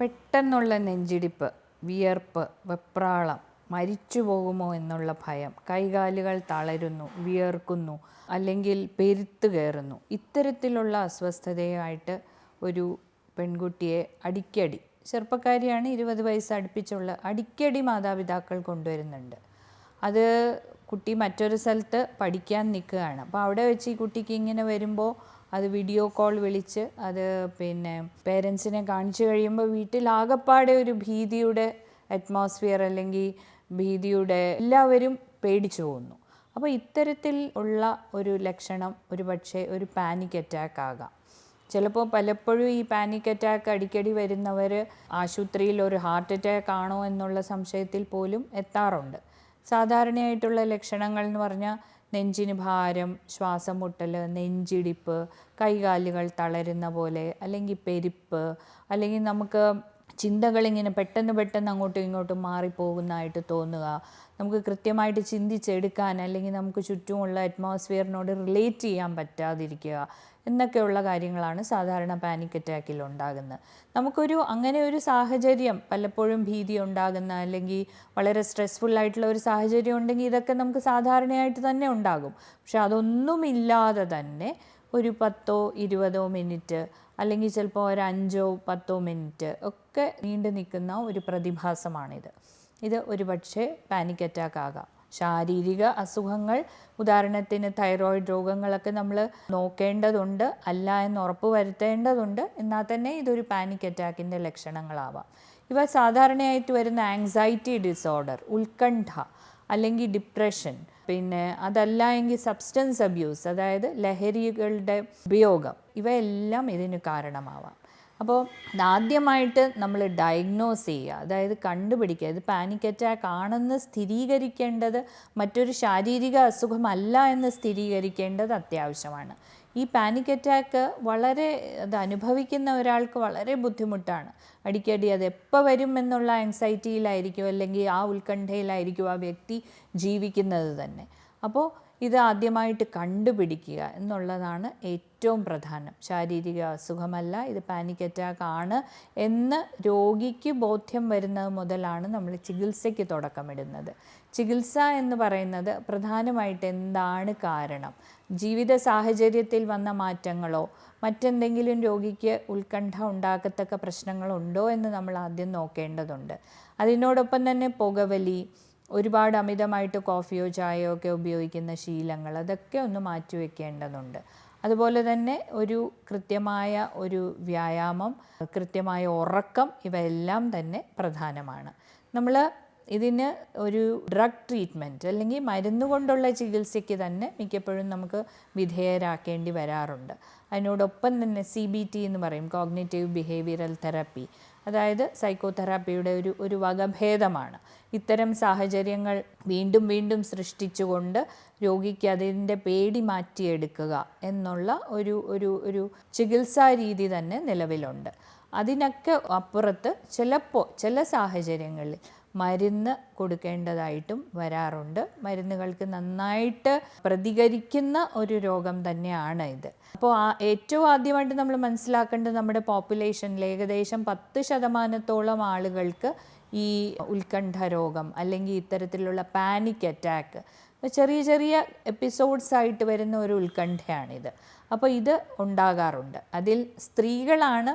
പെട്ടെന്നുള്ള നെഞ്ചിടിപ്പ് വിയർപ്പ് വെപ്രാളം മരിച്ചു പോകുമോ എന്നുള്ള ഭയം കൈകാലുകൾ തളരുന്നു വിയർക്കുന്നു അല്ലെങ്കിൽ പെരുത്ത് കയറുന്നു. ഇത്തരത്തിലുള്ള അസ്വസ്ഥതയായിട്ട് ഒരു പെൺകുട്ടിയെ അടിക്കടി ചെറുപ്പക്കാരിയാണ് ഇരുപത് വയസ്സ് അടുപ്പിച്ചുള്ള അടിക്കടി മാതാപിതാക്കൾ കൊണ്ടുവരുന്നുണ്ട്. അത് കുട്ടി മറ്റൊരു സ്ഥലത്ത് പഠിക്കാൻ നിൽക്കുകയാണ്. അപ്പോൾ അവിടെ വെച്ച് ഈ കുട്ടിക്ക് ഇങ്ങനെ വരുമ്പോൾ അത് വീഡിയോ കോൾ വിളിച്ച് അത് പിന്നെ പേരൻസിനെ കാണിച്ചു കഴിയുമ്പോൾ വീട്ടിൽ ആകപ്പാടെ ഒരു ഭീതിയുടെ അറ്റ്മോസ്ഫിയർ അല്ലെങ്കിൽ ഭീതിയുടെ എല്ലാവരും പേടിച്ചു പോകുന്നു അപ്പോൾ ഇത്തരത്തിൽ ഉള്ള ഒരു ലക്ഷണം ഒരു പക്ഷേ ഒരു പാനിക് അറ്റാക്ക് ആകാം. ചിലപ്പോൾ പലപ്പോഴും ഈ പാനിക് അറ്റാക്ക് അടിക്കടി വരുന്നവർ ആശുപത്രിയിൽ ഒരു ഹാർട്ട് അറ്റാക്ക് ആണോ എന്നുള്ള സംശയത്തിൽ പോലും എത്താറുണ്ട്. സാധാരണയായിട്ടുള്ള ലക്ഷണങ്ങൾ എന്ന് പറഞ്ഞാൽ നെഞ്ചിന് ഭാരം ശ്വാസം മുട്ടൽ നെഞ്ചിടിപ്പ് കൈകാലുകൾ തളരുന്ന പോലെ അല്ലെങ്കിൽ പെരുപ്പ് അല്ലെങ്കിൽ നമുക്ക് ചിന്തകളിങ്ങനെ പെട്ടെന്ന് പെട്ടെന്ന് അങ്ങോട്ടും ഇങ്ങോട്ടും മാറിപ്പോകുന്നതായിട്ട് തോന്നുക. നമുക്ക് കൃത്യമായിട്ട് ചിന്തിച്ചെടുക്കാൻ അല്ലെങ്കിൽ നമുക്ക് ചുറ്റുമുള്ള അറ്റ്മോസ്ഫിയറിനോട് റിലേറ്റ് ചെയ്യാൻ പറ്റാതിരിക്കുക എന്നൊക്കെയുള്ള കാര്യങ്ങളാണ് സാധാരണ പാനിക് അറ്റാക്കിൽ ഉണ്ടാകുന്നത്. നമുക്കൊരു അങ്ങനെ ഒരു സാഹചര്യം പലപ്പോഴും ഭീതി ഉണ്ടാകുന്ന അല്ലെങ്കിൽ വളരെ സ്ട്രെസ്ഫുൾ ആയിട്ടുള്ള ഒരു സാഹചര്യം ഉണ്ടെങ്കിൽ ഇതൊക്കെ നമുക്ക് സാധാരണയായിട്ട് തന്നെ ഉണ്ടാകും. പക്ഷെ അതൊന്നുമില്ലാതെ തന്നെ ഒരു പത്തോ ഇരുപതോ മിനിറ്റ് അല്ലെങ്കിൽ ചിലപ്പോൾ ഒരു അഞ്ചോ പത്തോ മിനിറ്റ് ഒക്കെ നീണ്ടു നിൽക്കുന്ന ഒരു പ്രതിഭാസമാണിത്. ഇത് ഒരു പക്ഷേ പാനിക് അറ്റാക്ക് ആകാം. ശാരീരിക അസുഖങ്ങൾ ഉദാഹരണത്തിന് തൈറോയിഡ് രോഗങ്ങളൊക്കെ നമ്മൾ നോക്കേണ്ടതുണ്ട് അല്ല എന്ന് ഉറപ്പ് വരുത്തേണ്ടതുണ്ട് എന്നാൽ തന്നെ ഇതൊരു പാനിക് അറ്റാക്കിന്റെ ലക്ഷണങ്ങളാവാം. ഇവ സാധാരണയായിട്ട് വരുന്ന ആങ്സൈറ്റി ഡിസോർഡർ ഉത്കണ്ഠ അല്ലെങ്കിൽ ഡിപ്രഷൻ പിന്നെ അതല്ല എങ്കിൽ സബ്സ്റ്റൻസ് അബ്യൂസ് അതായത് ലഹരികളുടെ ഉപയോഗം ഇവയെല്ലാം ഇതിന് കാരണമാവാം. അപ്പോൾ ആദ്യമായിട്ട് നമ്മൾ ഡയഗ്നോസ് ചെയ്യുക അതായത് കണ്ടുപിടിക്കുക ഇത് പാനിക് അറ്റാക്ക് ആണെന്ന് സ്ഥിരീകരിക്കേണ്ടത് മറ്റൊരു ശാരീരിക അസുഖമല്ല എന്ന് സ്ഥിരീകരിക്കേണ്ടത് അത്യാവശ്യമാണ്. ഈ പാനിക് അറ്റാക്ക് വളരെ അത് അനുഭവിക്കുന്ന ഒരാൾക്ക് വളരെ ബുദ്ധിമുട്ടാണ്. അടിക്കടി അത് എപ്പോൾ വരും എന്നുള്ള ആൻസൈറ്റിയിലായിരിക്കും അല്ലെങ്കിൽ ആ ഉത്കണ്ഠയിലായിരിക്കും ആ വ്യക്തി ജീവിക്കുന്നത് തന്നെ. അപ്പോൾ ഇത് ആദ്യമായിട്ട് കണ്ടുപിടിക്കുക എന്നുള്ളതാണ് ഏറ്റവും പ്രധാനം. ശാരീരിക അസുഖമല്ല ഇത് പാനിക് അറ്റാക്ക് ആണ് എന്ന് രോഗിക്ക് ബോധ്യം വരുന്നത് മുതലാണ് നമ്മൾ ചികിത്സയ്ക്ക് തുടക്കമിടുന്നത്. ചികിത്സ എന്ന് പറയുന്നത് പ്രധാനമായിട്ട് എന്താണ് കാരണം? ജീവിത സാഹചര്യത്തിൽ വന്ന മാറ്റങ്ങളോ മറ്റെന്തെങ്കിലും രോഗിക്ക് ഉത്കണ്ഠ ഉണ്ടാക്കത്തക്ക പ്രശ്നങ്ങളുണ്ടോ എന്ന് നമ്മൾ ആദ്യം നോക്കേണ്ടതുണ്ട്. അതിനോടൊപ്പം തന്നെ പുകവലി ഒരുപാട് അമിതമായിട്ട് കോഫിയോ ചായയോ ഒക്കെ ഉപയോഗിക്കുന്ന ശീലങ്ങൾ അതൊക്കെ ഒന്ന് മാറ്റിവെക്കേണ്ടതുണ്ട് അതുപോലെ തന്നെ ഒരു കൃത്യമായ ഒരു വ്യായാമം കൃത്യമായ ഉറക്കം ഇവയെല്ലാം തന്നെ പ്രധാനമാണ്. നമ്മൾ ഇതിന് ഒരു ഡ്രഗ് ട്രീറ്റ്മെന്റ് അല്ലെങ്കിൽ മരുന്ന് കൊണ്ടുള്ള ചികിത്സയ്ക്ക് തന്നെ മിക്കപ്പോഴും നമുക്ക് വിധേയരാക്കേണ്ടി വരാറുണ്ട്. അതിനോടൊപ്പം തന്നെ സി ബി ടി എന്ന് പറയും കോഗ്നേറ്റീവ് ബിഹേവിയറൽ തെറാപ്പി അതായത് സൈക്കോതെറാപ്പിയുടെ ഒരു ഒരു വകഭേദമാണ്. ഇത്തരം സാഹചര്യങ്ങൾ വീണ്ടും വീണ്ടും സൃഷ്ടിച്ചുകൊണ്ട് രോഗിക്ക് അതിന്റെ പേടി മാറ്റിയെടുക്കുക എന്നുള്ള ഒരു ഒരു ഒരു ചികിത്സാ രീതി തന്നെ നിലവിലുണ്ട്. അതിനൊക്കെ അപ്പുറത്ത് ചിലപ്പോൾ ചില സാഹചര്യങ്ങളിൽ മരുന്ന് കൊടുക്കേണ്ടതായിട്ടും വരാറുണ്ട്. മരുന്നുകൾക്ക് നന്നായിട്ട് പ്രതികരിക്കുന്ന ഒരു രോഗം തന്നെയാണ് ഇത്. അപ്പോൾ ഏറ്റവും ആദ്യമായിട്ട് നമ്മൾ മനസ്സിലാക്കേണ്ടത് നമ്മുടെ പോപ്പുലേഷനിൽ ഏകദേശം പത്ത് ശതമാനത്തോളം ആളുകൾക്ക് ഈ ഉത്കണ്ഠ രോഗം അല്ലെങ്കിൽ ഇത്തരത്തിലുള്ള പാനിക് അറ്റാക്ക് ചെറിയ ചെറിയ എപ്പിസോഡ്സ് ആയിട്ട് വരുന്ന ഒരു ഉത്കണ്ഠയാണിത്. അപ്പോൾ ഇത് ഉണ്ടാകാറുണ്ട്. അതിൽ സ്ത്രീകളാണ്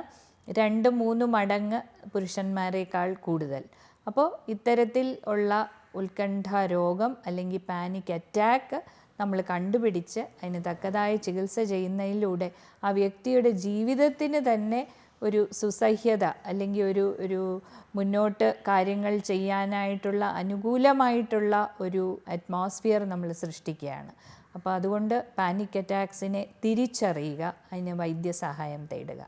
രണ്ട് മൂന്ന് മടങ്ങ് പുരുഷന്മാരെക്കാൾ കൂടുതൽ. അപ്പോൾ ഇത്തരത്തിൽ ഉള്ള ഉത്കണ്ഠ രോഗം അല്ലെങ്കിൽ പാനിക് അറ്റാക്ക് നമ്മൾ കണ്ടുപിടിച്ച് അതിന് തക്കതായ ചികിത്സ ചെയ്യുന്നതിലൂടെ ആ വ്യക്തിയുടെ ജീവിതത്തിന് തന്നെ ഒരു സുസഹ്യത അല്ലെങ്കിൽ ഒരു ഒരു മുന്നോട്ട് കാര്യങ്ങൾ ചെയ്യാനായിട്ടുള്ള അനുകൂലമായിട്ടുള്ള ഒരു അറ്റ്മോസ്ഫിയർ നമ്മൾ സൃഷ്ടിക്കുകയാണ്. അപ്പോൾ അതുകൊണ്ട് പാനിക് അറ്റാക്സിനെ തിരിച്ചറിയുക അതിന് വൈദ്യസഹായം തേടുക.